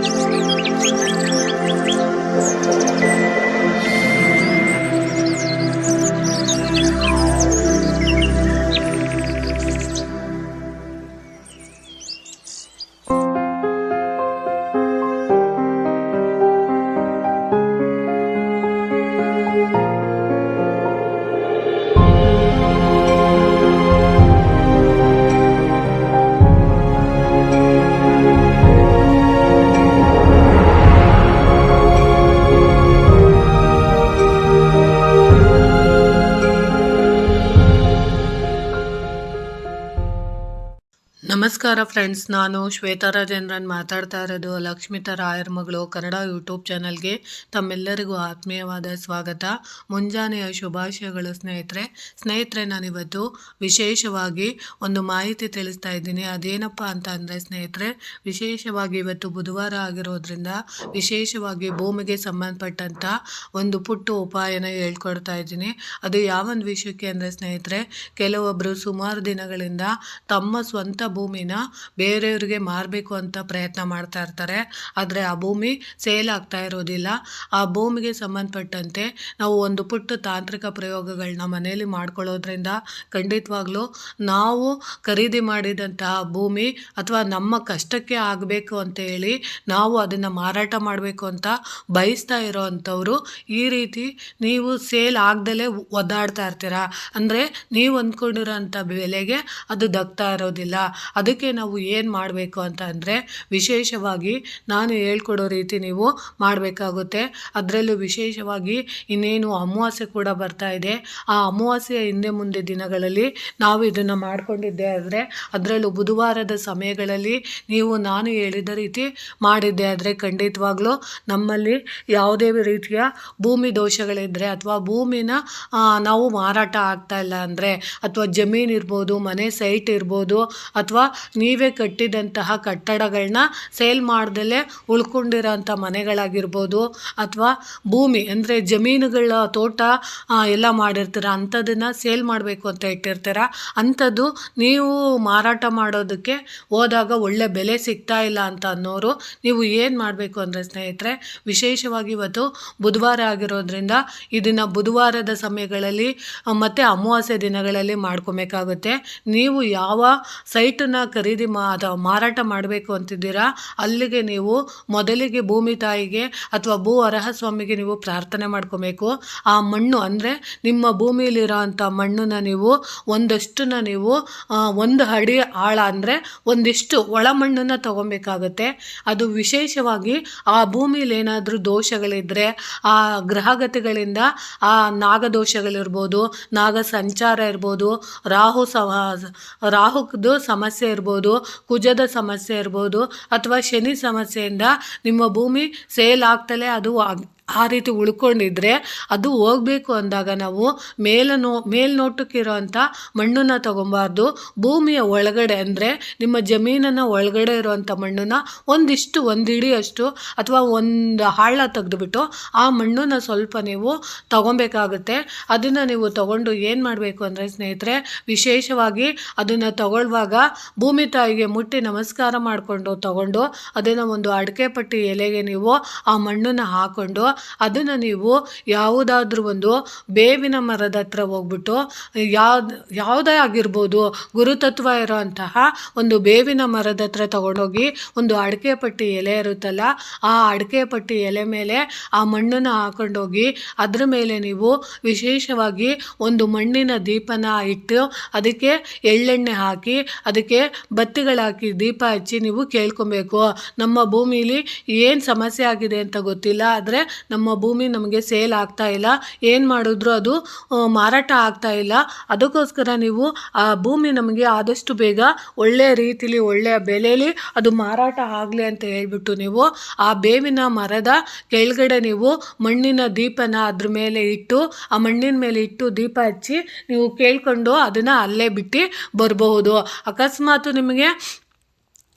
Música ನಮಸ್ಕಾರ ಫ್ರೆಂಡ್ಸ್ ನಾನು, ಶ್ವೇತಾ ರಾಜೇಂದ್ರನ್ ಮಾತಾಡ್ತಾ ಇರೋದು ಲಕ್ಷ್ಮಿತಾ ರಾಯರ್ ಮಗಳು, ಕನ್ನಡ ಯೂಟ್ಯೂಬ್ ಚಾನಲ್ಗೆ ತಮ್ಮೆಲ್ಲರಿಗೂ ಆತ್ಮೀಯವಾದ ಸ್ವಾಗತ. ಮುಂಜಾನೆಯ ಶುಭಾಶಯಗಳು ಸ್ನೇಹಿತರೆ. ಸ್ನೇಹಿತರೆ, ನಾನಿವತ್ತು ವಿಶೇಷವಾಗಿ ಒಂದು ಮಾಹಿತಿ ತಿಳಿಸ್ತಾ ಇದ್ದೀನಿ. ಅದೇನಪ್ಪ ಅಂತ ಅಂದರೆ ಸ್ನೇಹಿತರೆ, ವಿಶೇಷವಾಗಿ ಇವತ್ತು ಬುಧವಾರ ಆಗಿರೋದ್ರಿಂದ ವಿಶೇಷವಾಗಿ ಭೂಮಿಗೆ ಸಂಬಂಧಪಟ್ಟಂಥ ಒಂದು ಪುಟ್ಟು ಉಪಾಯನ ಹೇಳ್ಕೊಡ್ತಾ ಇದ್ದೀನಿ. ಅದು ಯಾವೊಂದು ವಿಷಯಕ್ಕೆ ಅಂದರೆ ಸ್ನೇಹಿತರೆ ಕೆಲವೊಬ್ಬರು ಸುಮಾರು ದಿನಗಳಿಂದ ತಮ್ಮ ಸ್ವಂತ ಭೂಮಿನ ಬೇರೆಯವ್ರಿಗೆ ಮಾರಬೇಕು ಅಂತ ಪ್ರಯತ್ನ ಮಾಡ್ತಾ ಇರ್ತಾರೆ. ಆದರೆ ಆ ಭೂಮಿ ಸೇಲ್ ಆಗ್ತಾ ಇರೋದಿಲ್ಲ. ಆ ಭೂಮಿಗೆ ಸಂಬಂಧಪಟ್ಟಂತೆ ನಾವು ಒಂದು ಪುಟ್ಟ ತಾಂತ್ರಿಕ ಪ್ರಯೋಗಗಳನ್ನ ಮನೆಯಲ್ಲಿ ಮಾಡ್ಕೊಳ್ಳೋದ್ರಿಂದ ಖಂಡಿತವಾಗ್ಲೂ ನಾವು ಖರೀದಿ ಮಾಡಿದಂತಹ ಭೂಮಿ ಅಥವಾ ನಮ್ಮ ಕಷ್ಟಕ್ಕೆ ಆಗಬೇಕು ಅಂತ ಹೇಳಿ ನಾವು ಅದನ್ನು ಮಾರಾಟ ಮಾಡಬೇಕು ಅಂತ ಬಯಸ್ತಾ ಇರೋ ಅಂಥವ್ರು ಈ ರೀತಿ ನೀವು ಸೇಲ್ ಆಗ್ದಲೇ ಒದ್ದಾಡ್ತಾ ಇರ್ತೀರಾ? ಅಂದರೆ ನೀವು ಅಂದ್ಕೊಂಡಿರೋಂಥ ಬೆಲೆಗೆ ಅದು ದಕ್ತಾ ಇರೋದಿಲ್ಲ. ಅದಕ್ಕೆ ನಾವು ಏನು ಮಾಡಬೇಕು ಅಂತ ಅಂದರೆ ವಿಶೇಷವಾಗಿ ನಾನು ಹೇಳ್ಕೊಡೋ ರೀತಿ ನೀವು ಮಾಡಬೇಕಾಗುತ್ತೆ. ಅದರಲ್ಲೂ ವಿಶೇಷವಾಗಿ ಇನ್ನೇನು ಅಮಾವಾಸ್ಯೆ ಕೂಡ ಬರ್ತಾ ಇದೆ. ಆ ಅಮಾವಾಸ್ಯೆಯ ಹಿಂದೆ ಮುಂದೆ ದಿನಗಳಲ್ಲಿ ನಾವು ಇದನ್ನು ಮಾಡಿಕೊಂಡಿದ್ದೆ ಆದರೆ ಅದರಲ್ಲೂ ಬುಧವಾರದ ಸಮಯಗಳಲ್ಲಿ ನೀವು ನಾನು ಹೇಳಿದ ರೀತಿ ಮಾಡಿದ್ದೆ ಆದರೆ ಖಂಡಿತವಾಗ್ಲೂ ನಮ್ಮಲ್ಲಿ ಯಾವುದೇ ರೀತಿಯ ಭೂಮಿ ದೋಷಗಳಿದ್ದರೆ ಅಥವಾ ಭೂಮಿನ ನಾವು ಮಾರಾಟ ಆಗ್ತಾ ಇಲ್ಲ ಅಂದರೆ ಅಥವಾ ಜಮೀನು ಇರ್ಬೋದು, ಮನೆ ಸೈಟ್ ಇರ್ಬೋದು ಅಥವಾ ನೀವೇ ಕಟ್ಟಿದಂತಹ ಕಟ್ಟಡಗಳನ್ನ ಸೇಲ್ ಮಾಡ್ದಲೇ ಉಳ್ಕೊಂಡಿರೋಂಥ ಮನೆಗಳಾಗಿರ್ಬೋದು ಅಥವಾ ಭೂಮಿ, ಅಂದರೆ ಜಮೀನುಗಳ ತೋಟ ಎಲ್ಲ ಮಾಡಿರ್ತೀರ ಅಂಥದ್ದನ್ನು ಸೇಲ್ ಮಾಡಬೇಕು ಅಂತ ಇಟ್ಟಿರ್ತೀರ, ಅಂಥದ್ದು ನೀವು ಮಾರಾಟ ಮಾಡೋದಕ್ಕೆ ಹೋದಾಗ ಒಳ್ಳೆ ಬೆಲೆ ಸಿಗ್ತಾ ಇಲ್ಲ ಅಂತ ಅನ್ನೋರು ನೀವು ಏನು ಮಾಡಬೇಕು ಅಂದರೆ ಸ್ನೇಹಿತರೆ, ವಿಶೇಷವಾಗಿ ಇವತ್ತು ಬುಧವಾರ ಆಗಿರೋದ್ರಿಂದ ಇದನ್ನು ಬುಧವಾರದ ಸಮಯಗಳಲ್ಲಿ, ಮತ್ತು ಅಮಾವಾಸ್ಯೆ ದಿನಗಳಲ್ಲಿ ಮಾಡ್ಕೊಬೇಕಾಗುತ್ತೆ. ನೀವು ಯಾವ ಸೈಟನ್ನು ಖರೀದಿ ಮಾ ಅಥವಾ ಮಾರಾಟ ಮಾಡಬೇಕು ಅಂತಿದ್ದೀರಾ? ಅಲ್ಲಿಗೆ ನೀವು ಮೊದಲಿಗೆ ಭೂಮಿ ತಾಯಿಗೆ ಅಥವಾ ಭೂ ಅರಹ ಸ್ವಾಮಿಗೆ ನೀವು ಪ್ರಾರ್ಥನೆ ಮಾಡ್ಕೋಬೇಕು. ಆ ಮಣ್ಣು ಅಂದರೆ ನಿಮ್ಮ ಭೂಮಿಯಲ್ಲಿರೋ ಅಂಥ ಮಣ್ಣನ್ನ ನೀವು ಒಂದಷ್ಟನ್ನ ನೀವು ಒಂದು ಅಡಿ ಆಳ ಅಂದರೆ ಒಂದಿಷ್ಟು ಒಳ ಮಣ್ಣನ್ನು ತಗೊಬೇಕಾಗತ್ತೆ. ಅದು ವಿಶೇಷವಾಗಿ ಆ ಭೂಮಿಲಿ ಏನಾದರೂ ದೋಷಗಳಿದ್ದರೆ ಆ ಗ್ರಹಗತಿಗಳಿಂದ ಆ ನಾಗದೋಷಗಳಿರ್ಬೋದು ನಾಗ ಸಂಚಾರ ಇರ್ಬೋದು, ರಾಹು ಸಮ ರಾಹುದು ಸಮಸ್ಯೆ ಇರ್ಬೋದು ಕುಜದ ಸಮಸ್ಯೆ ಇರ್ಬೋದು ಅಥವಾ ಶನಿ ಸಮಸ್ಯೆಯಿಂದ ನಿಮ್ಮ ಭೂಮಿ ಸೇಲ್ ಆಗ್ತಲೇ ಅದು ಆ ರೀತಿ ಉಳ್ಕೊಂಡಿದ್ರೆ ಅದು ಹೋಗಬೇಕು ಅಂದಾಗ ನಾವು ಮೇಲನೋ ಮೇಲ್ನೋಟಕ್ಕಿರೋಂಥ ಮಣ್ಣನ್ನು ತಗೊಬಾರ್ದು. ಭೂಮಿಯ ಒಳಗಡೆ ಅಂದರೆ ನಿಮ್ಮ ಜಮೀನನ್ನು ಒಳಗಡೆ ಇರುವಂಥ ಮಣ್ಣನ್ನು ಒಂದಿಷ್ಟು ಒಂದು ಹಿಡಿಯಷ್ಟು ಅಥವಾ ಒಂದು ಹಾಳ ತೆಗೆದುಬಿಟ್ಟು ಆ ಮಣ್ಣನ್ನು ಸ್ವಲ್ಪ ನೀವು ತಗೊಬೇಕಾಗುತ್ತೆ. ಅದನ್ನು ನೀವು ತಗೊಂಡು ಏನು ಮಾಡಬೇಕು ಅಂದರೆ ಸ್ನೇಹಿತರೆ, ವಿಶೇಷವಾಗಿ ಅದನ್ನು ತಗೊಳ್ಳುವಾಗ ಭೂಮಿ ತಾಯಿಗೆ ಮುಟ್ಟಿ ನಮಸ್ಕಾರ ಮಾಡಿಕೊಂಡು ತಗೊಂಡು ಅದನ್ನು ಒಂದು ಅಡಿಕೆ ಪಟ್ಟಿ ಎಲೆಗೆ ನೀವು ಆ ಮಣ್ಣನ್ನು ಹಾಕ್ಕೊಂಡು ಅದನ್ನು ನೀವು ಯಾವುದಾದ್ರೂ ಒಂದು ಬೇವಿನ ಮರದ ಹತ್ರ ಹೋಗ್ಬಿಟ್ಟು ಯಾವ್ದು, ಯಾವುದೇ ಆಗಿರ್ಬೋದು ಗುರುತತ್ವ ಇರೋಂತಹ ಒಂದು ಬೇವಿನ ಮರದ ಹತ್ರ ತಗೊಂಡೋಗಿ ಒಂದು ಅಡಿಕೆ ಪಟ್ಟಿ ಎಲೆ ಇರುತ್ತಲ್ಲ, ಆ ಅಡಿಕೆ ಪಟ್ಟಿ ಎಲೆ ಮೇಲೆ ಆ ಮಣ್ಣನ್ನು ಹಾಕೊಂಡೋಗಿ ಅದ್ರ ಮೇಲೆ ನೀವು ವಿಶೇಷವಾಗಿ ಒಂದು ಮಣ್ಣಿನ ದೀಪನ ಇಟ್ಟು ಅದಕ್ಕೆ ಎಳ್ಳೆಣ್ಣೆ ಹಾಕಿ ಅದಕ್ಕೆ ಬತ್ತಿಗಳಾಕಿ ದೀಪ ಹಚ್ಚಿ ನೀವು ಕೇಳ್ಕೊಬೇಕು. ನಮ್ಮ ಭೂಮಿಲಿ ಏನು ಸಮಸ್ಯೆ ಆಗಿದೆ ಅಂತ ಗೊತ್ತಿಲ್ಲ, ಆದರೆ ನಮ್ಮ ಭೂಮಿ ನಮಗೆ ಸೇಲ್ ಆಗ್ತಾ ಇಲ್ಲ. ಏನು ಮಾಡಿದ್ರು ಅದು ಮಾರಾಟ ಆಗ್ತಾ ಇಲ್ಲ. ಅದಕ್ಕೋಸ್ಕರ ನೀವು, ಆ, ಭೂಮಿ ನಮಗೆ ಆದಷ್ಟು ಬೇಗ ಒಳ್ಳೆಯ ರೀತಿಲಿ, ಒಳ್ಳೆಯ ಬೆಲೆಯಲ್ಲಿ ಅದು ಮಾರಾಟ ಆಗಲಿ ಅಂತ ಹೇಳ್ಬಿಟ್ಟು ನೀವು, ಆ ಬೇವಿನ ಮರದ ಕೆಳಗಡೆ ನೀವು ಮಣ್ಣಿನ ದೀಪನ ಅದ್ರ ಮೇಲೆ ಇಟ್ಟು, ಆ ಮಣ್ಣಿನ ಮೇಲೆ ಇಟ್ಟು ದೀಪ ಹಚ್ಚಿ ನೀವು ಕೇಳ್ಕೊಂಡು ಅದನ್ನು ಅಲ್ಲೇ ಬಿಟ್ಟು ಬರಬಹುದು. ಅಕಸ್ಮಾತ್ ನಿಮಗೆ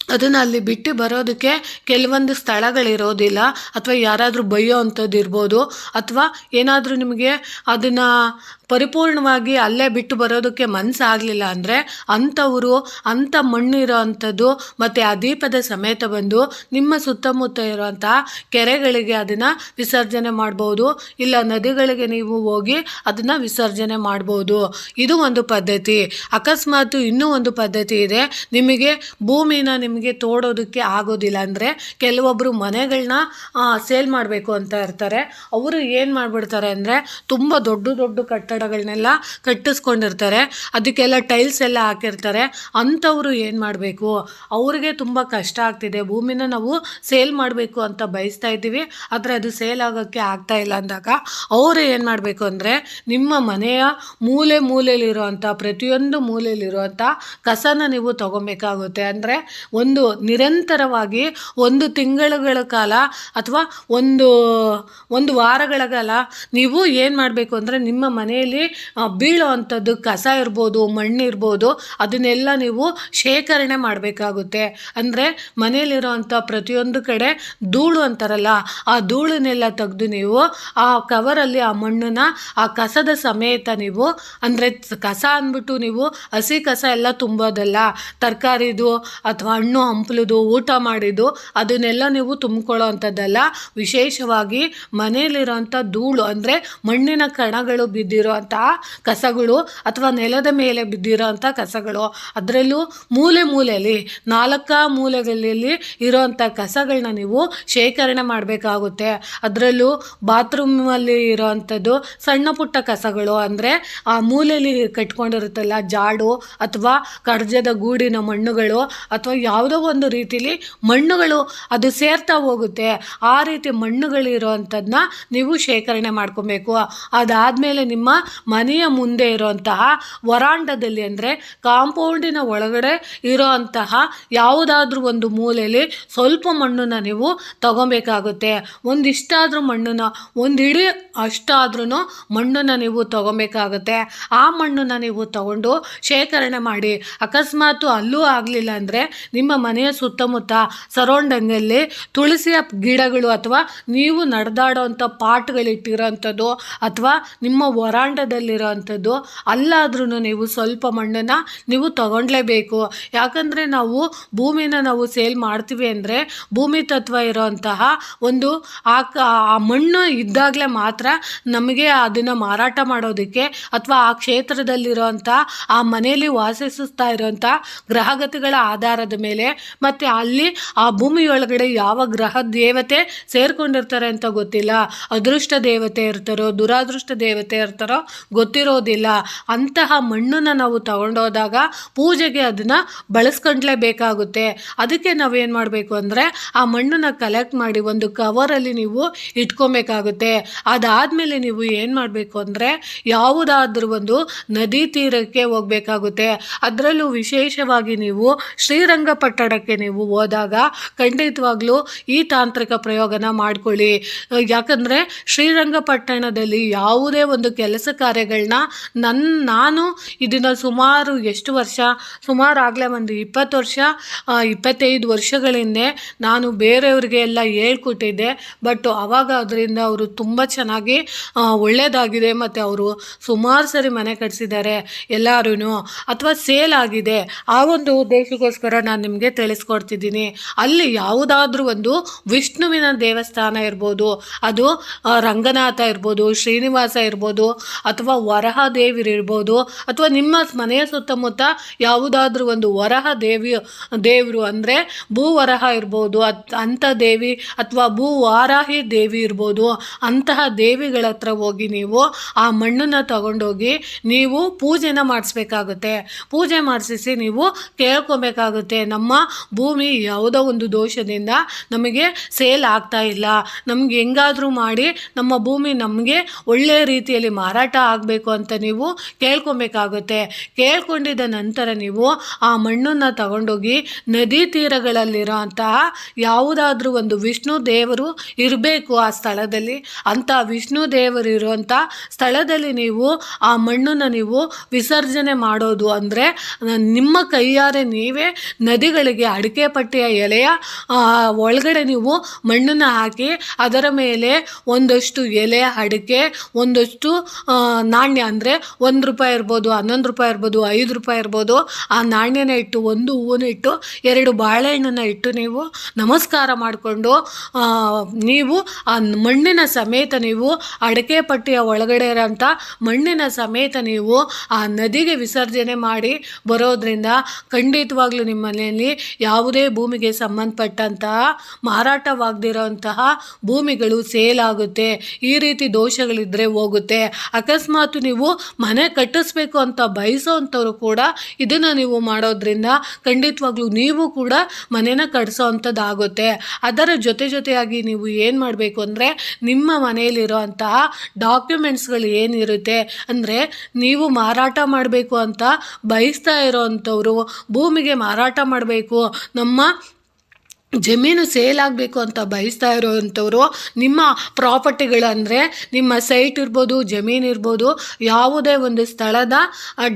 ಅದನ್ನು ಅಲ್ಲಿ ಬಿಟ್ಟು ಬರೋದಕ್ಕೆ ಕೆಲವೊಂದು ಸ್ಥಳಗಳಿರೋದಿಲ್ಲ. ಅಥವಾ ಯಾರಾದರೂ ಬೈಯೋ ಅಂಥದ್ದು ಇರ್ಬೋದು. ಅಥವಾ ಏನಾದರೂ ನಿಮಗೆ ಅದನ್ನು ಪರಿಪೂರ್ಣವಾಗಿ ಅಲ್ಲೇ ಬಿಟ್ಟು ಬರೋದಕ್ಕೆ ಮನಸ್ಸಾಗಲಿಲ್ಲ ಅಂದರೆ ಅಂಥವರು ಅಂಥ ಮಣ್ಣಿರೋ ಅಂಥದ್ದು ಮತ್ತು ಆ ದೀಪದ ಸಮೇತ ಬಂದು ನಿಮ್ಮ ಸುತ್ತಮುತ್ತ ಇರೋಂಥ ಕೆರೆಗಳಿಗೆ ಅದನ್ನು ವಿಸರ್ಜನೆ ಮಾಡ್ಬೋದು. ಇಲ್ಲ ನದಿಗಳಿಗೆ ನೀವು ಹೋಗಿ ಅದನ್ನು ವಿಸರ್ಜನೆ ಮಾಡ್ಬೋದು. ಇದು ಒಂದು ಪದ್ಧತಿ. ಅಕಸ್ಮಾತ್ ಇನ್ನೂ ಒಂದು ಪದ್ಧತಿ ಇದೆ. ನಿಮಗೆ ಭೂಮಿನ ನಿಮಗೆ ತೋಡೋದಕ್ಕೆ ಆಗೋದಿಲ್ಲ. ಅಂದರೆ ಕೆಲವೊಬ್ಬರು ಮನೆಗಳನ್ನ ಸೇಲ್ ಮಾಡಬೇಕು ಅಂತ ಇರ್ತಾರೆ. ಅವರು ಏನು ಮಾಡಿಬಿಡ್ತಾರೆ ಅಂದರೆ ತುಂಬ ದೊಡ್ಡ ದೊಡ್ಡ ಕಟ್ಟಡಗಳನ್ನೆಲ್ಲ ಕಟ್ಟಿಸ್ಕೊಂಡಿರ್ತಾರೆ. ಅದಕ್ಕೆಲ್ಲ ಟೈಲ್ಸ್ ಎಲ್ಲ ಹಾಕಿರ್ತಾರೆ. ಅಂಥವರು ಏನು ಮಾಡಬೇಕು? ಅವ್ರಿಗೆ ತುಂಬ ಕಷ್ಟ ಆಗ್ತಿದೆ. ಭೂಮಿನ ನಾವು ಸೇಲ್ ಮಾಡಬೇಕು ಅಂತ ಬಯಸ್ತಾ ಇದ್ದೀವಿ. ಆದರೆ ಅದು ಸೇಲ್ ಆಗೋಕ್ಕೆ ಆಗ್ತಾ ಇಲ್ಲ ಅಂದಾಗ ಅವರು ಏನು ಮಾಡಬೇಕು ಅಂದರೆ ನಿಮ್ಮ ಮನೆಯ ಮೂಲೆ ಮೂಲೆಯಲ್ಲಿರುವಂಥ, ಪ್ರತಿಯೊಂದು ಮೂಲೆಯಲ್ಲಿರುವಂಥ ಕಸನ ನೀವು ತಗೊಬೇಕಾಗುತ್ತೆ. ಅಂದರೆ ಒಂದು ನಿರಂತರವಾಗಿ ಒಂದು ತಿಂಗಳುಗಳ ಕಾಲ ಅಥವಾ ಒಂದು ಒಂದು ವಾರಗಳ ಕಾಲ ನೀವು ಏನು ಮಾಡಬೇಕು ಅಂದರೆ ನಿಮ್ಮ ಮನೆಯಲ್ಲಿ ಬೀಳೋ ಅಂಥದ್ದು ಕಸ ಇರ್ಬೋದು, ಮಣ್ಣು ಇರ್ಬೋದು, ಅದನ್ನೆಲ್ಲ ನೀವು ಶೇಖರಣೆ ಮಾಡಬೇಕಾಗುತ್ತೆ. ಅಂದರೆ ಮನೆಯಲ್ಲಿರುವಂಥ ಪ್ರತಿಯೊಂದು ಕಡೆ ಧೂಳು ಅಂತಾರಲ್ಲ, ಆ ಧೂಳನ್ನೆಲ್ಲ ತೆಗೆದು ನೀವು ಆ ಕವರಲ್ಲಿ ಆ ಮಣ್ಣನ್ನ ಆ ಕಸದ ಸಮೇತ ನೀವು, ಅಂದರೆ ಕಸ ಅಂದ್ಬಿಟ್ಟು ನೀವು ಹಸಿ ಕಸ ಎಲ್ಲ ತುಂಬೋದಲ್ಲ, ತರಕಾರಿದು ಅಥವಾ ಹಣ್ಣು ಹಂಪಲುದು, ಊಟ ಮಾಡಿದ್ದು, ಅದನ್ನೆಲ್ಲ ನೀವು ತುಂಬ್ಕೊಳ್ಳೋ ಅಂಥದ್ದಲ್ಲ ವಿಶೇಷವಾಗಿ ಮನೆಯಲ್ಲಿರೋಂಥ ಧೂಳು, ಅಂದರೆ ಮಣ್ಣಿನ ಕಣಗಳು ಬಿದ್ದಿರೋಂತಹ ಕಸಗಳು ಅಥವಾ ನೆಲದ ಮೇಲೆ ಬಿದ್ದಿರೋಂಥ ಕಸಗಳು, ಅದರಲ್ಲೂ ಮೂಲೆ ಮೂಲೆಯಲ್ಲಿ, ನಾಲ್ಕ ಮೂಲೆಗಳಲ್ಲಿ ಇರೋಂಥ ಕಸಗಳನ್ನ ನೀವು ಶೇಖರಣೆ ಮಾಡಬೇಕಾಗುತ್ತೆ. ಅದರಲ್ಲೂ ಬಾತ್ರೂಮಲ್ಲಿ ಇರೋವಂಥದ್ದು ಸಣ್ಣ ಪುಟ್ಟ ಕಸಗಳು, ಅಂದರೆ ಆ ಮೂಲೆಯಲ್ಲಿ ಕಟ್ಕೊಂಡಿರುತ್ತಲ್ಲ ಜಾಡು ಅಥವಾ ಕರ್ಜದ ಗೂಡಿನ ಮಣ್ಣುಗಳು ಅಥವಾ ಯಾವುದೋ ಒಂದು ರೀತಿಲಿ ಮಣ್ಣುಗಳು ಅದು ಸೇರ್ತಾ ಹೋಗುತ್ತೆ. ಆ ರೀತಿ ಮಣ್ಣುಗಳಿರೋ ಅಂಥದ್ದನ್ನ ನೀವು ಶೇಖರಣೆ ಮಾಡ್ಕೊಬೇಕು. ಅದಾದಮೇಲೆ ನಿಮ್ಮ ಮನೆಯ ಮುಂದೆ ಇರೋಂತಹ ವರಾಂಡದಲ್ಲಿ ಅಂದರೆ ಕಾಂಪೌಂಡಿನ ಒಳಗಡೆ ಇರೋವಂತಹ ಯಾವುದಾದ್ರೂ ಒಂದು ಮೂಲೆಯಲ್ಲಿ ಸ್ವಲ್ಪ ಮಣ್ಣನ್ನು ನೀವು ತಗೊಬೇಕಾಗುತ್ತೆ. ಒಂದಿಷ್ಟಾದರೂ ಮಣ್ಣನ್ನು, ಒಂದಿಡೀ ಅಷ್ಟಾದ್ರೂ ಮಣ್ಣನ್ನು ನೀವು ತಗೊಬೇಕಾಗುತ್ತೆ. ಆ ಮಣ್ಣನ್ನು ನೀವು ತಗೊಂಡು ಶೇಖರಣೆ ಮಾಡಿ. ಅಕಸ್ಮಾತ್ ಅಲ್ಲೂ ಆಗಲಿಲ್ಲ ಅಂದರೆ ನಿಮ್ಮ ಮನೆಯ ಸುತ್ತಮುತ್ತ ಸರೌಂಡಿಂಗಲ್ಲಿ ತುಳಸಿಯ ಗಿಡಗಳು ಅಥವಾ ನೀವು ನಡೆದಾಡೋವಂಥ ಪಾಟ್ಗಳಿಟ್ಟಿರೋಂಥದ್ದು ಅಥವಾ ನಿಮ್ಮ ವರಾಂಡದಲ್ಲಿರೋವಂಥದ್ದು ಅಲ್ಲಾದ್ರೂ ನೀವು ಸ್ವಲ್ಪ ಮಣ್ಣನ್ನು ನೀವು ತಗೊಂಡ್ಲೇಬೇಕು. ಯಾಕಂದರೆ ನಾವು ಭೂಮಿನ ನಾವು ಸೇಲ್ ಮಾಡ್ತೀವಿ ಅಂದರೆ ಭೂಮಿ ತತ್ವ ಇರೋವಂತಹ ಒಂದು ಆ ಮಣ್ಣು ಇದ್ದಾಗಲೇ ಮಾತ್ರ ನಮಗೆ ಅದನ್ನು ಮಾರಾಟ ಮಾಡೋದಕ್ಕೆ ಅಥವಾ ಆ ಕ್ಷೇತ್ರದಲ್ಲಿರೋಂಥ ಆ ಮನೆಯಲ್ಲಿ ವಾಸಿಸ್ತಾ ಇರೋವಂಥ ಗ್ರಹಗತಿಗಳ ಆಧಾರದ ಮೇಲೆ ಮತ್ತು ಅಲ್ಲಿ ಆ ಭೂಮಿಯೊಳಗಡೆ ಯಾವ ಗ್ರಹ ದೇವತೆ ಸೇರ್ಕೊಂಡಿರ್ತಾರೆ ಅಂತ ಗೊತ್ತಿಲ್ಲ. ಅದೃಷ್ಟ ದೇವತೆ ಇರ್ತಾರೋ, ದುರಾದೃಷ್ಟ ದೇವತೆ ಇರ್ತಾರೋ ಗೊತ್ತಿರೋದಿಲ್ಲ. ಅಂತಹ ಮಣ್ಣನ್ನು ನಾವು ತಗೊಂಡೋದಾಗ ಪೂಜೆಗೆ ಅದನ್ನು ಬಳಸ್ಕೊಂಡ್ಲೇಬೇಕಾಗುತ್ತೆ. ಅದಕ್ಕೆ ನಾವೇನು ಮಾಡಬೇಕು ಅಂದರೆ ಆ ಮಣ್ಣನ್ನು ಕಲೆಕ್ಟ್ ಮಾಡಿ ಒಂದು ಕವರಲ್ಲಿ ನೀವು ಇಟ್ಕೊಬೇಕಾಗುತ್ತೆ. ಅದಾದಮೇಲೆ ನೀವು ಏನು ಮಾಡಬೇಕು ಅಂದರೆ ಯಾವುದಾದ್ರೂ ಒಂದು ನದಿ ತೀರಕ್ಕೆ ಹೋಗಬೇಕಾಗುತ್ತೆ. ಅದರಲ್ಲೂ ವಿಶೇಷವಾಗಿ ನೀವು ಶ್ರೀರಂಗಪಟ್ಟಣಕ್ಕೆ ನೀವು ಹೋದಾಗ ಖಂಡಿತವಾಗ್ಲೂ ಈ ತಾಂತ್ರಿಕ ಪ್ರಯೋಗನ ಮಾಡಿಕೊಳ್ಳಿ. ಯಾಕಂದರೆ ಶ್ರೀರಂಗಪಟ್ಟಣದಲ್ಲಿ ಯಾವುದೇ ಒಂದು ಕೆಲಸ ಕಾರ್ಯಗಳನ್ನ ನನ್ನ ನಾನು ಇದನ್ನು ಸುಮಾರು ಎಷ್ಟು ವರ್ಷ, ಸುಮಾರು ಆಗಲೇ ಒಂದು ಇಪ್ಪತ್ತು ವರ್ಷ ಇಪ್ಪತ್ತೈದು ವರ್ಷಗಳ ಹಿಂದೆ ನಾನು ಬೇರೆಯವ್ರಿಗೆ ಎಲ್ಲ ಹೇಳ್ಕೊಟ್ಟಿದ್ದೆ. ಬಟ್ ಅವಾಗ ಅದರಿಂದ ಅವರು ತುಂಬ ಚೆನ್ನಾಗಿ ಒಳ್ಳೆಯದಾಗಿದೆ ಮತ್ತು ಅವರು ಸುಮಾರು ಸರಿ ಮನೆ ಕಟ್ಸಿದ್ದಾರೆ ಎಲ್ಲರೂ ಅಥವಾ ಸೇಲ್ ಆಗಿದೆ. ಆ ಒಂದು ಉದ್ದೇಶಕ್ಕೋಸ್ಕರ ನಾನು ನಿಮಗೆ ತಿಳಿಸ್ಕೊಡ್ತಿದ್ದೀನಿ. ಅಲ್ಲಿ ಯಾವುದಾದ್ರೂ ಒಂದು ವಿಷ್ಣುವಿನ ದೇವಸ್ಥಾನ ಇರ್ಬೋದು, ಅದು ರಂಗನಾಥ ಇರ್ಬೋದು, ಶ್ರೀನಿವಾಸ ಇರ್ಬೋದು, ಅಥವಾ ವರಹ ದೇವಿರು ಇರ್ಬೋದು, ಅಥವಾ ನಿಮ್ಮ ಮನೆಯ ಸುತ್ತಮುತ್ತ ಯಾವುದಾದ್ರೂ ಒಂದು ವರಹ ದೇವಿ ದೇವರು ಅಂದರೆ ಭೂವರಹ ಇರ್ಬೋದು ಅಂಥ ದೇವಿ ಅಥವಾ ಭೂ ವಾರಾಹಿ ದೇವಿ ಇರ್ಬೋದು, ಅಂತಹ ದೇವಿಗಳ ಹತ್ರ ಹೋಗಿ ನೀವು ಆ ಮಣ್ಣನ್ನು ತಗೊಂಡೋಗಿ ನೀವು ಪೂಜೆನ ಮಾಡಿಸ್ಬೇಕಾಗುತ್ತೆ. ಪೂಜೆ ಮಾಡಿಸಿ ನೀವು ಕೇಳ್ಕೊಬೇಕಾಗುತ್ತೆ. ನಮ್ಮ ಭೂಮಿ ಯಾವುದೋ ಒಂದು ದೋಷದಿಂದ ನಮಗೆ ಸೇಲ್ ಆಗ್ತಾ ಇಲ್ಲ. ನಮ್ಗೆ ಹೆಂಗಾದರೂ ಮಾಡಿ ನಮ್ಮ ಭೂಮಿ ನಮಗೆ ಒಳ್ಳೆಯ ರೀತಿಯಲ್ಲಿ ಮಾರಾಟ ಆಗಬೇಕು ಅಂತ ನೀವು ಕೇಳ್ಕೊಬೇಕಾಗುತ್ತೆ. ಕೇಳ್ಕೊಂಡಿದ್ದ ನಂತರ ನೀವು ಆ ಮಣ್ಣನ್ನು ತಗೊಂಡೋಗಿ ನದಿ ತೀರಗಳಲ್ಲಿರೋ ಅಂತಹ ಯಾವುದಾದ್ರೂ ಒಂದು ವಿಷ್ಣು ದೇವರು ಇರಬೇಕು ಆ ಸ್ಥಳದಲ್ಲಿ. ಅಂತ ವಿಷ್ಣು ದೇವರು ಇರುವಂಥ ಸ್ಥಳದಲ್ಲಿ ನೀವು ಆ ಮಣ್ಣನ್ನು ನೀವು ವಿಸರ್ಜನೆ ಮಾಡೋದು ಅಂದರೆ ನಿಮ್ಮ ಕೈಯಾರೆ ನೀವೇ ನದಿಗಳ ತುದಿಗಳಿಗೆ ಅಡಿಕೆ ಪಟ್ಟಿಯ ಎಲೆಯ ಒಳಗಡೆ ನೀವು ಮಣ್ಣನ್ನು ಹಾಕಿ ಅದರ ಮೇಲೆ ಒಂದಷ್ಟು ಎಲೆ, ಅಡಿಕೆ, ಒಂದಷ್ಟು ನಾಣ್ಯ ಅಂದರೆ ಒಂದು ರೂಪಾಯಿ ಇರ್ಬೋದು, ಹನ್ನೊಂದು ರೂಪಾಯಿ ಇರ್ಬೋದು, ಐದು ರೂಪಾಯಿ ಇರ್ಬೋದು, ಆ ನಾಣ್ಯನ ಇಟ್ಟು, ಒಂದು ಹೂವನ್ನು ಇಟ್ಟು, ಎರಡು ಬಾಳೆಹಣ್ಣನ್ನು ಇಟ್ಟು ನೀವು ನಮಸ್ಕಾರ ಮಾಡಿಕೊಂಡು ನೀವು ಆ ಮಣ್ಣಿನ ಸಮೇತ ನೀವು ಅಡಕೆ ಪಟ್ಟಿಯ ಒಳಗಡೆ ಇರೋಂಥ ಮಣ್ಣಿನ ಸಮೇತ ನೀವು ಆ ನದಿಗೆ ವಿಸರ್ಜನೆ ಮಾಡಿ ಬರೋದ್ರಿಂದ ಖಂಡಿತವಾಗ್ಲೂ ನಿಮ್ಮ ಯಾವುದೇ ಭೂಮಿಗೆ ಸಂಬಂಧಪಟ್ಟಂತಹ ಮಾರಾಟವಾಗದಿರೋಂತಹ ಭೂಮಿಗಳು ಸೇಲ್ ಆಗುತ್ತೆ, ಈ ರೀತಿ ದೋಷಗಳಿದ್ದರೆ ಹೋಗುತ್ತೆ. ಅಕಸ್ಮಾತ್ ನೀವು ಮನೆ ಕಟ್ಟಿಸ್ಬೇಕು ಅಂತ ಬಯಸೋವಂಥವ್ರು ಕೂಡ ಇದನ್ನು ನೀವು ಮಾಡೋದ್ರಿಂದ ಖಂಡಿತವಾಗ್ಲೂ ನೀವು ಕೂಡ ಮನೆನ ಕಟ್ಸೋ ಅಂಥದ್ದಾಗುತ್ತೆ ಅದರ ಜೊತೆ ಜೊತೆಯಾಗಿ ನೀವು ಏನು ಮಾಡಬೇಕು ಅಂದರೆ ನಿಮ್ಮ ಮನೆಯಲ್ಲಿರುವಂತಹ ಡಾಕ್ಯುಮೆಂಟ್ಸ್ಗಳು ಏನಿರುತ್ತೆ ಅಂದರೆ ನೀವು ಮಾರಾಟ ಮಾಡಬೇಕು ಅಂತ ಬಯಸ್ತಾ ಇರೋವಂಥವ್ರು ಭೂಮಿಗೆ ಮಾರಾಟ ಮಾಡಬೇಕು ನಮ್ಮ ಜಮೀನು ಸೇಲ್ ಆಗಬೇಕು ಅಂತ ಬಯಸ್ತಾ ಇರೋವಂಥವ್ರು ನಿಮ್ಮ ಪ್ರಾಪರ್ಟಿಗಳಂದರೆ ನಿಮ್ಮ ಸೈಟ್ ಇರ್ಬೋದು, ಜಮೀನು ಇರ್ಬೋದು, ಯಾವುದೇ ಒಂದು ಸ್ಥಳದ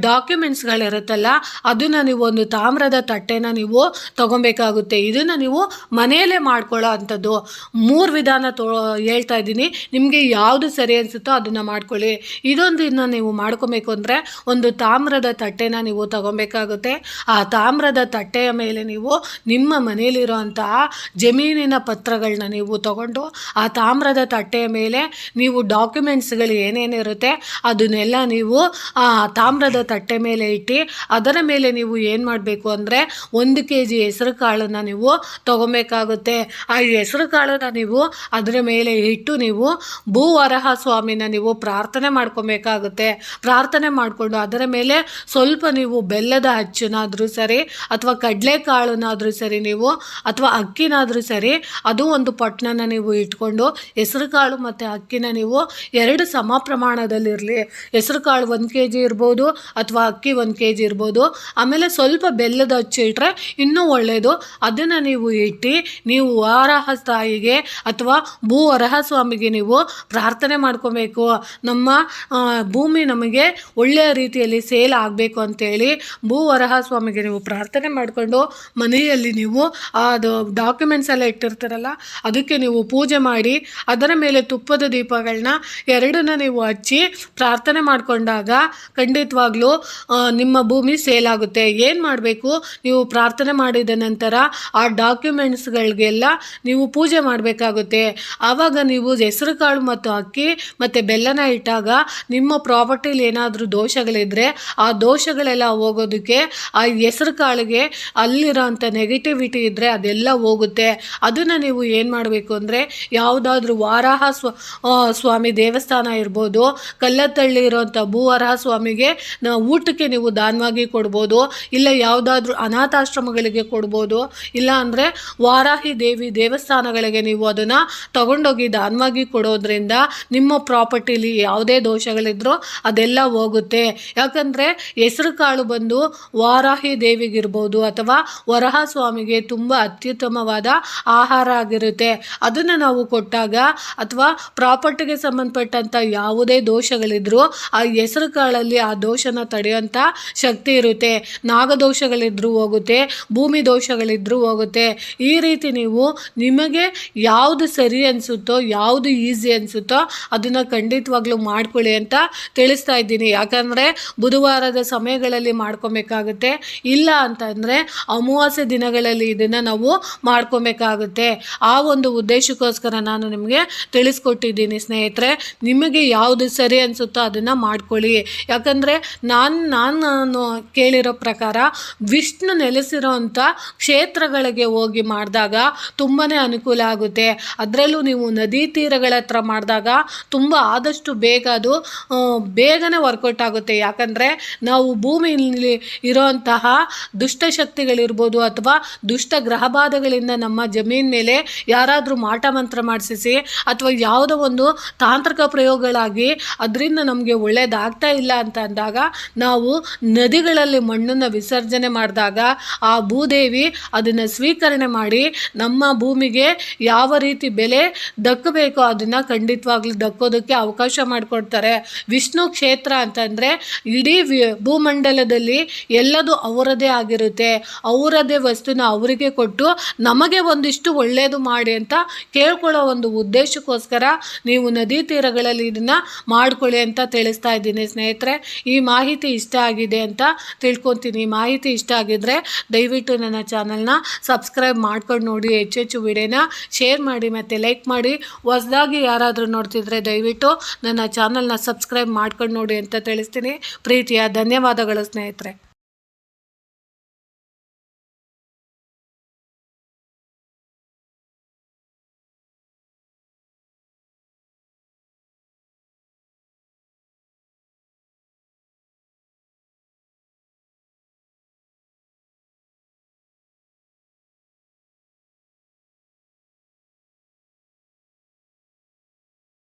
ಡಾಕ್ಯುಮೆಂಟ್ಸ್ಗಳಿರುತ್ತಲ್ಲ, ಅದನ್ನು ನೀವು ಒಂದು ತಾಮ್ರದ ತಟ್ಟೆನ ನೀವು ತಗೊಬೇಕಾಗುತ್ತೆ. ಇದನ್ನು ನೀವು ಮನೆಯಲ್ಲೇ ಮಾಡ್ಕೊಳ್ಳೋ ಅಂಥದ್ದು. ಮೂರು ವಿಧಾನ ತೋ, ಹೇಳ್ತಾ ಇದ್ದೀನಿ. ನಿಮಗೆ ಯಾವುದು ಸರಿ ಅನಿಸುತ್ತೋ ಅದನ್ನು ಮಾಡ್ಕೊಳ್ಳಿ. ಇದೊಂದನ್ನು ನೀವು ಮಾಡ್ಕೊಬೇಕು ಅಂದರೆ ಒಂದು ತಾಮ್ರದ ತಟ್ಟೆನ ನೀವು ತಗೊಬೇಕಾಗುತ್ತೆ. ಆ ತಾಮ್ರದ ತಟ್ಟೆಯ ಮೇಲೆ ನೀವು ನಿಮ್ಮ ಮನೆಯಲ್ಲಿರುವಂತಹ ಜಮೀನಿನ ಪತ್ರಗಳನ್ನ ನೀವು ತಗೊಂಡು ಆ ತಾಮ್ರದ ತಟ್ಟೆಯ ಮೇಲೆ ನೀವು ಡಾಕ್ಯುಮೆಂಟ್ಸ್ಗಳು ಏನೇನಿರುತ್ತೆ ಅದನ್ನೆಲ್ಲ ನೀವು ಆ ತಾಮ್ರದ ತಟ್ಟೆ ಮೇಲೆ ಇಟ್ಟು ಅದರ ಮೇಲೆ ನೀವು ಏನು ಮಾಡಬೇಕು ಅಂದರೆ ಒಂದು ಕೆ ಜಿ ಹೆಸರು ಕಾಳನ್ನು ನೀವು ತಗೊಬೇಕಾಗುತ್ತೆ. ಆ ಹೆಸರು ಕಾಳನ್ನು ನೀವು ಅದರ ಮೇಲೆ ಇಟ್ಟು ನೀವು ಭೂವರಹ ಸ್ವಾಮಿನ ನೀವು ಪ್ರಾರ್ಥನೆ ಮಾಡ್ಕೊಬೇಕಾಗುತ್ತೆ. ಪ್ರಾರ್ಥನೆ ಮಾಡಿಕೊಂಡು ಅದರ ಮೇಲೆ ಸ್ವಲ್ಪ ನೀವು ಬೆಲ್ಲದ ಅಚ್ಚನಾದರೂ ಸರಿ ಅಥವಾ ಕಡಲೆಕಾಳನ್ನಾದರೂ ಸರಿ ನೀವು ಅಥವಾ ಅಕ್ಕಿನಾದರೂ ಸರಿ, ಅದು ಒಂದು ಪಟ್ಟಣನ ನೀವು ಇಟ್ಕೊಂಡು ಹೆಸರು ಕಾಳು ಮತ್ತು ಅಕ್ಕಿನ ನೀವು ಎರಡು ಸಮ ಪ್ರಮಾಣದಲ್ಲಿರಲಿ ಹೆಸರು ಕಾಳು ಒಂದು ಕೆ ಜಿ ಇರ್ಬೋದು ಅಥವಾ ಅಕ್ಕಿ ಒಂದು ಕೆ ಜಿ ಇರ್ಬೋದು. ಆಮೇಲೆ ಸ್ವಲ್ಪ ಬೆಲ್ಲದ ಹಚ್ಚಿಟ್ರೆ ಇನ್ನೂ ಒಳ್ಳೆಯದು ಅದನ್ನು ನೀವು ಇಟ್ಟು, ನೀವು ವಾರಹ ತಾಯಿಗೆ ಅಥವಾ ಭೂ ವರಹ ಸ್ವಾಮಿಗೆ ನೀವು ಪ್ರಾರ್ಥನೆ ಮಾಡ್ಕೊಬೇಕು. ನಮ್ಮ ಭೂಮಿ ನಮಗೆ ಒಳ್ಳೆಯ ರೀತಿಯಲ್ಲಿ ಸೇಲ್ ಆಗಬೇಕು ಅಂತೇಳಿ ಭೂ ವರಹ ಸ್ವಾಮಿಗೆ ನೀವು ಪ್ರಾರ್ಥನೆ ಮಾಡಿಕೊಂಡು ಮನೆಯಲ್ಲಿ ನೀವು ಅದು ಡಾಕ್ಯುಮೆಂಟ್ಸ್ ಎಲ್ಲ ಇಟ್ಟಿರ್ತಾರಲ್ಲ, ಅದಕ್ಕೆ ನೀವು ಪೂಜೆ ಮಾಡಿ, ಅದರ ಮೇಲೆ ತುಪ್ಪದ ದೀಪಗಳನ್ನ ಎರಡನ್ನ ನೀವು ಹಚ್ಚಿ ಪ್ರಾರ್ಥನೆ ಮಾಡಿಕೊಂಡಾಗ ಖಂಡಿತವಾಗ್ಲೂ ನಿಮ್ಮ ಭೂಮಿ ಸೇಲ್ ಆಗುತ್ತೆ. ಏನು ಮಾಡಬೇಕು? ನೀವು ಪ್ರಾರ್ಥನೆ ಮಾಡಿದ ನಂತರ ಆ ಡಾಕ್ಯುಮೆಂಟ್ಸ್ಗಳಿಗೆಲ್ಲ ನೀವು ಪೂಜೆ ಮಾಡಬೇಕಾಗುತ್ತೆ. ಆವಾಗ ನೀವು ಹೆಸರು ಕಾಳು ಮತ್ತು ಅಕ್ಕಿ ಮತ್ತು ಬೆಲ್ಲನ ಇಟ್ಟಾಗ ನಿಮ್ಮ ಪ್ರಾಪರ್ಟಿಲಿ ಏನಾದರೂ ದೋಷಗಳಿದ್ದರೆ ಆ ದೋಷಗಳೆಲ್ಲ ಹೋಗೋದಕ್ಕೆ ಆ ಹೆಸರು ಕಾಳಿಗೆ ಅಲ್ಲಿರೋಂಥ ನೆಗೆಟಿವಿಟಿ ಇದ್ದರೆ ಅದೆಲ್ಲ ಹೋಗುತ್ತೆ. ಅದನ್ನು ನೀವು ಏನು ಮಾಡಬೇಕು ಅಂದರೆ ಯಾವುದಾದ್ರೂ ವಾರಾಹ ಸ್ವ ಸ್ವಾಮಿ ದೇವಸ್ಥಾನ ಇರ್ಬೋದು, ಕಲ್ಲತ್ತಳ್ಳಿ ಇರೋಂಥ ಭೂವರಹ ಸ್ವಾಮಿಗೆ ಊಟಕ್ಕೆ ನೀವು ದಾನವಾಗಿ ಕೊಡ್ಬೋದು, ಇಲ್ಲ ಯಾವುದಾದ್ರೂ ಅನಾಥಾಶ್ರಮಗಳಿಗೆ ಕೊಡ್ಬೋದು, ಇಲ್ಲ ಅಂದರೆ ವಾರಾಹಿ ದೇವಿ ದೇವಸ್ಥಾನಗಳಿಗೆ ನೀವು ಅದನ್ನು ತಗೊಂಡೋಗಿ ದಾನವಾಗಿ ಕೊಡೋದ್ರಿಂದ ನಿಮ್ಮ ಪ್ರಾಪರ್ಟಿಲಿ ಯಾವುದೇ ದೋಷಗಳಿದ್ರೂ ಅದೆಲ್ಲ ಹೋಗುತ್ತೆ. ಯಾಕಂದರೆ ಹೆಸರು ಕಾಳು ಬಂದು ವಾರಾಹಿ ದೇವಿಗಿರ್ಬೋದು ಅಥವಾ ವರಹ ಸ್ವಾಮಿಗೆ ತುಂಬ ಅತ್ಯುತ್ತಮವಾದ ಆಹಾರ ಆಗಿರುತ್ತೆ. ಅದನ್ನು ನಾವು ಕೊಟ್ಟಾಗ ಅಥವಾ ಪ್ರಾಪರ್ಟಿಗೆ ಸಂಬಂಧಪಟ್ಟಂಥ ಯಾವುದೇ ದೋಷಗಳಿದ್ರೂ ಆ ಹೆಸರು ಕಾಳಲ್ಲಿ ಆ ದೋಷನ ತಡೆಯುವಂಥ ಶಕ್ತಿ ಇರುತ್ತೆ. ನಾಗದೋಷಗಳಿದ್ರೂ ಹೋಗುತ್ತೆ, ಭೂಮಿ ದೋಷಗಳಿದ್ರೂ ಹೋಗುತ್ತೆ. ಈ ರೀತಿ ನೀವು ನಿಮಗೆ ಯಾವುದು ಸರಿ ಅನಿಸುತ್ತೋ, ಯಾವುದು ಈಸಿ ಅನಿಸುತ್ತೋ ಅದನ್ನು ಖಂಡಿತವಾಗ್ಲೂ ಮಾಡ್ಕೊಳ್ಳಿ ಅಂತ ತಿಳಿಸ್ತಾ ಇದ್ದೀನಿ. ಯಾಕಂದರೆ ಬುಧವಾರದ ಸಮಯಗಳಲ್ಲಿ ಮಾಡ್ಕೊಬೇಕಾಗುತ್ತೆ. ಇಲ್ಲ ಅಂತಂದರೆ ಅಮಾವಾಸ್ಯೆ ದಿನಗಳಲ್ಲಿ ಇದನ್ನು ನಾವು ಮಾಡ್ಕೊಬೇಕಾಗುತ್ತೆ. ಆ ಒಂದು ಉದ್ದೇಶಕ್ಕೋಸ್ಕರ ನಾನು ನಿಮಗೆ ತಿಳಿಸ್ಕೊಟ್ಟಿದ್ದೀನಿ ಸ್ನೇಹಿತರೆ. ನಿಮಗೆ ಯಾವುದು ಸರಿ ಅನಿಸುತ್ತೋ ಅದನ್ನು ಮಾಡ್ಕೊಳ್ಳಿ. ಯಾಕಂದರೆ ನಾನು ನಾನು ಕೇಳಿರೋ ಪ್ರಕಾರ ವಿಷ್ಣು ನೆಲೆಸಿರೋಂಥ ಕ್ಷೇತ್ರಗಳಿಗೆ ಹೋಗಿ ಮಾಡಿದಾಗ ತುಂಬಾ ಅನುಕೂಲ ಆಗುತ್ತೆ. ಅದರಲ್ಲೂ ನೀವು ನದಿ ತೀರಗಳ ಹತ್ರ ಮಾಡಿದಾಗ ತುಂಬ ಆದಷ್ಟು ಬೇಗ ಅದು ಬೇಗನೆ ವರ್ಕೌಟ್ ಆಗುತ್ತೆ. ಯಾಕಂದರೆ ನಾವು ಭೂಮಿಯಲ್ಲಿ ಇರೋಂತಹ ದುಷ್ಟಶಕ್ತಿಗಳಿರ್ಬೋದು ಅಥವಾ ದುಷ್ಟ ಗ್ರಹಬಾಧೆ ಅಪರಾಧಗಳಿಂದ ನಮ್ಮ ಜಮೀನ್ ಮೇಲೆ ಯಾರಾದರೂ ಮಾಟ ಮಂತ್ರ ಮಾಡಿಸಿ ಅಥವಾ ಯಾವುದೋ ಒಂದು ತಾಂತ್ರಿಕ ಪ್ರಯೋಗಗಳಾಗಿ ಅದರಿಂದ ನಮಗೆ ಒಳ್ಳೆಯದಾಗ್ತಾ ಇಲ್ಲ ಅಂತ ಅಂದಾಗ ನಾವು ನದಿಗಳಲ್ಲಿ ಮಣ್ಣನ್ನು ವಿಸರ್ಜನೆ ಮಾಡಿದಾಗ ಆ ಭೂದೇವಿ ಅದನ್ನು ಸ್ವೀಕರಣೆ ಮಾಡಿ ನಮ್ಮ ಭೂಮಿಗೆ ಯಾವ ರೀತಿ ಬೆಲೆ ದಕ್ಕಬೇಕೋ ಅದನ್ನು ಖಂಡಿತವಾಗ್ಲೂ ದಕ್ಕೋದಕ್ಕೆ ಅವಕಾಶ ಮಾಡಿಕೊಡ್ತಾರೆ. ವಿಷ್ಣು ಕ್ಷೇತ್ರ ಅಂತಂದರೆ ಇಡೀ ಭೂಮಂಡಲದಲ್ಲಿ ಎಲ್ಲದೂ ಅವರದೇ ಆಗಿರುತ್ತೆ. ಅವರದೇ ವಸ್ತುನ ಅವರಿಗೆ ಕೊಟ್ಟು ನಮಗೆ ಒಂದಿಷ್ಟು ಒಳ್ಳೆಯದು ಮಾಡಿ ಅಂತ ಕೇಳ್ಕೊಳ್ಳೋ ಒಂದು ಉದ್ದೇಶಕ್ಕೋಸ್ಕರ ನೀವು ನದಿ ತೀರಗಳಲ್ಲಿ ಇದನ್ನು ಮಾಡ್ಕೊಳ್ಳಿ ಅಂತ ತಿಳಿಸ್ತಾ ಇದ್ದೀನಿ ಸ್ನೇಹಿತರೆ. ಈ ಮಾಹಿತಿ ಇಷ್ಟ ಆಗಿದೆ ಅಂತ ತಿಳ್ಕೊತೀನಿ. ಈ ಮಾಹಿತಿ ಇಷ್ಟ ಆಗಿದ್ರೆ ದಯವಿಟ್ಟು ನನ್ನ ಚಾನಲ್ನ ಸಬ್ಸ್ಕ್ರೈಬ್ ಮಾಡ್ಕೊಂಡು ನೋಡಿ. ಹೆಚ್ಚೆಚ್ಚು ವಿಡಿಯೋನ ಶೇರ್ ಮಾಡಿ ಮತ್ತು ಲೈಕ್ ಮಾಡಿ. ಹೊಸದಾಗಿ ಯಾರಾದರೂ ನೋಡ್ತಿದ್ರೆ ದಯವಿಟ್ಟು ನನ್ನ ಚಾನಲ್ನ ಸಬ್ಸ್ಕ್ರೈಬ್ ಮಾಡ್ಕೊಂಡು ನೋಡಿ ಅಂತ ತಿಳಿಸ್ತೀನಿ. ಪ್ರೀತಿಯ ಧನ್ಯವಾದಗಳು ಸ್ನೇಹಿತರೆ.